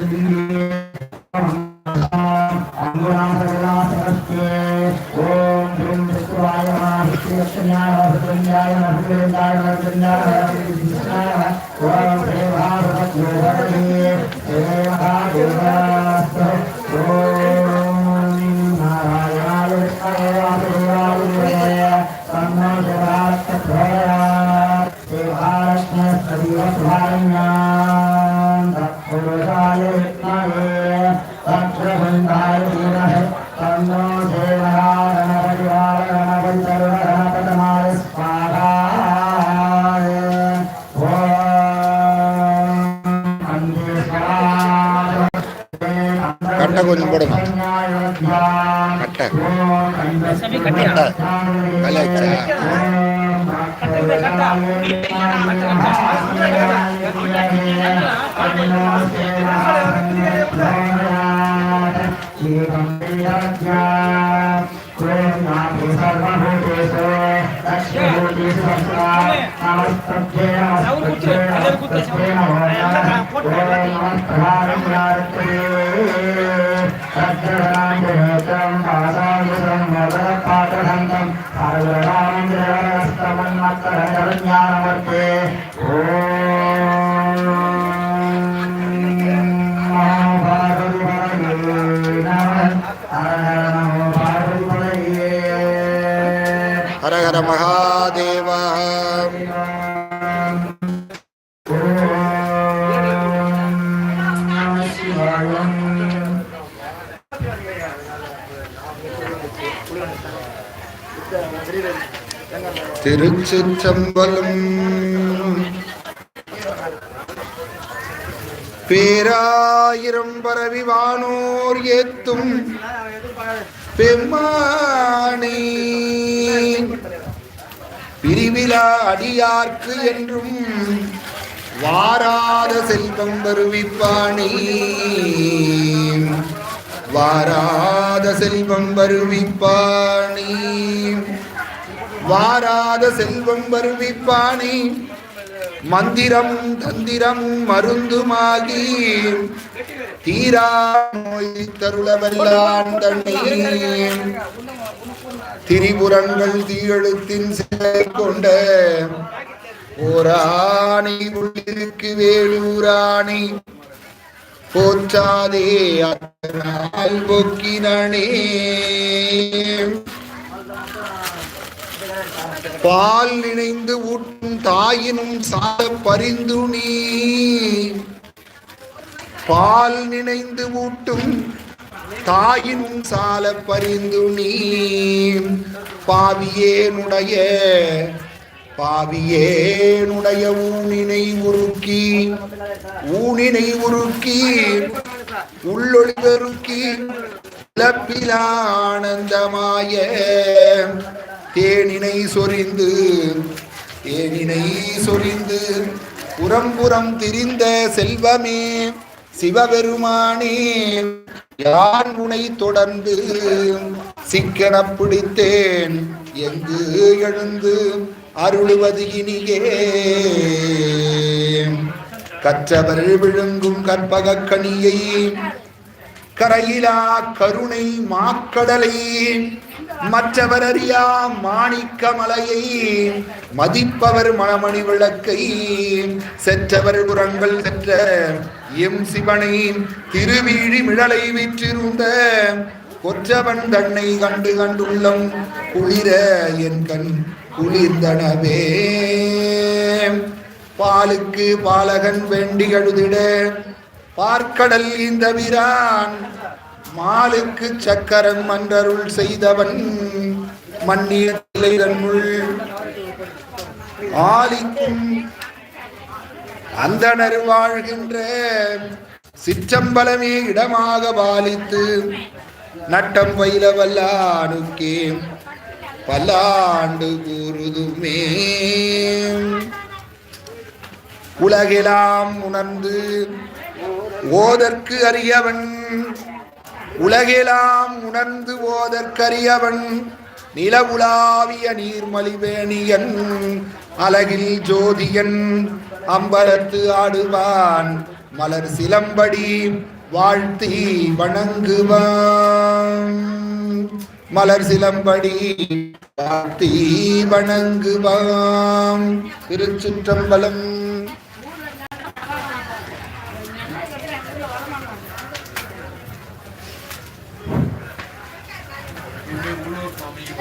Obrigado. கொஞ்சம் போடுங்க. கட்டை. கட்டை. கலாய்ச்சா? ஓம் ஹர ஹர மகாதேவா திருச்சிற்றம்பலம் பேராயிரம் பரவி வானோர் ஏத்தும் பெம்மானே. பிரிவிழா அடியார்க்கு என்றும் வாராத செல்வம் வருவிப்பானே. வாராத செல்வம் வருவிப்பாணி வாராத செல்வம் வருவிப்பாணி மந்திரம் தந்திரம் மருந்துமாகி தீரா நோய் தருளவல்லான் தண்ணீர் திரிபுரங்கள் தீயெழுத்தின் சிலை கொண்ட ஓராணி உள்ளிருக்கு வேலூராணி போற்றாதே அதனால் பொக்கினே பால் நினைந்து ஊட்டும் தாயினும் சால பரிந்து நீ. பால் நினைந்து ஊட்டும் தாயினும் சால பரிந்து நீ. பாவியேனுடைய பாவியேனுடைய ஊனினை உருக்கி. ஊனினை உருக்கி உள்ளொளி பெருக்கி இழப்பில் ஆனந்தமாய தேனினை சொரிந்து தேனினை சொரிந்து புறம்புறம் திரிந்த செல்வமே சிவபெருமானே யான் உனை தொடர்ந்து சிக்கன பிடித்தேன் எங்கு எழுந்து அருளுவது இனியே? கற்றவர் விழுங்கும் கற்பக கனியை கரையிலா கருணை மாக்கடலை மற்றவர் அறியா மாணிக்க மலையை மதிப்பவர் மணமணி விளக்கை செற்றவர் புறங்கள் சென்ற எம் சிவனை திருவீழி மிழலை விற்றிருந்த கொற்றவன் தன்னை கண்டு கண்டுள்ளம் குளிர என் கண் குளிர்ந்தனவே. பாலுக்கு பாலகன் வேண்டி கழுதிட பார்க்கடல் இந்த வீரான் மாலுக்கு சக்கரம் மன்றருள் செய்தவன் மன்னிய ஆலிக்கும் அந்தனர் வாழ்கின்ற சிற்றம்பலமே இடமாக பாலித்து நட்டம் பயில வல்லானுக்கே பல்லாண்டு கூறுதுமே. உலகெல்லாம் உணர்ந்து ஓதற்கு அறியவன். உலகெல்லாம் உணர்ந்து ஓதற்கரியவன் நிலவுலாவிய நீர்மலிவேணியன் அழகில் ஜோதியன் அம்பலத்து ஆடுவான். மலர் சிலம்படி வாழ்த்தி வணங்குவான். மலர் சிலம்படி வாழ்த்தி வணங்குவான். திருச்சிற்றம்பலம்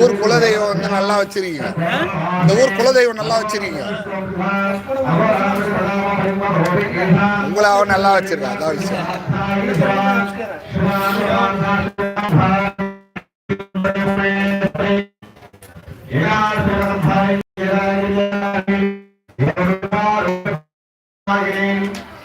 ஊர் குலதெய்வம் வந்து நல்லா வச்சிருக்கீங்க. இந்த ஊர் குலதெய்வம் நல்லா வச்சிருக்கீங்க. உங்களை அவன் நல்லா வச்சிருக்கா அதான் விஷயம்.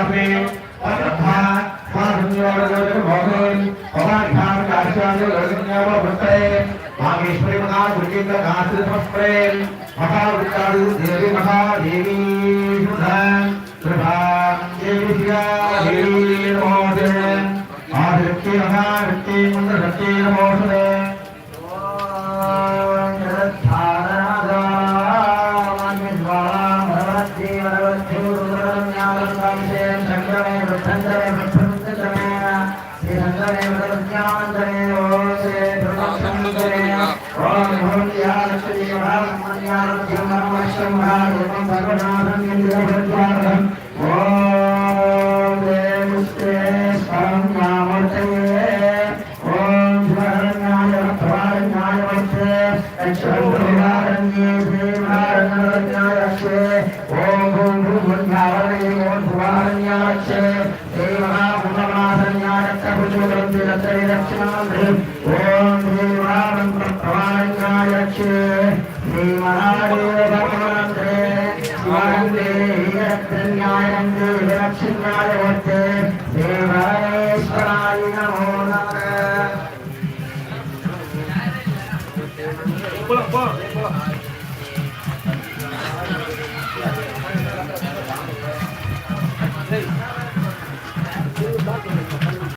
सर्वे अन्यथा स्वासंयोगोदरभोगन् पवाध्यान् कार्यानुगर्गन्यावभृते मामेश्वरीमहाभृगेन्द्रकाशिरभस्प्रेन् महावृत्तादिदेवी महादेवी ஆதிருத்தி மகாவிருத்தி மந்திர சக்தி நமோஷதே నమోదే విజయలక్ష్మీ దేవాయేశ్వరాయ నమో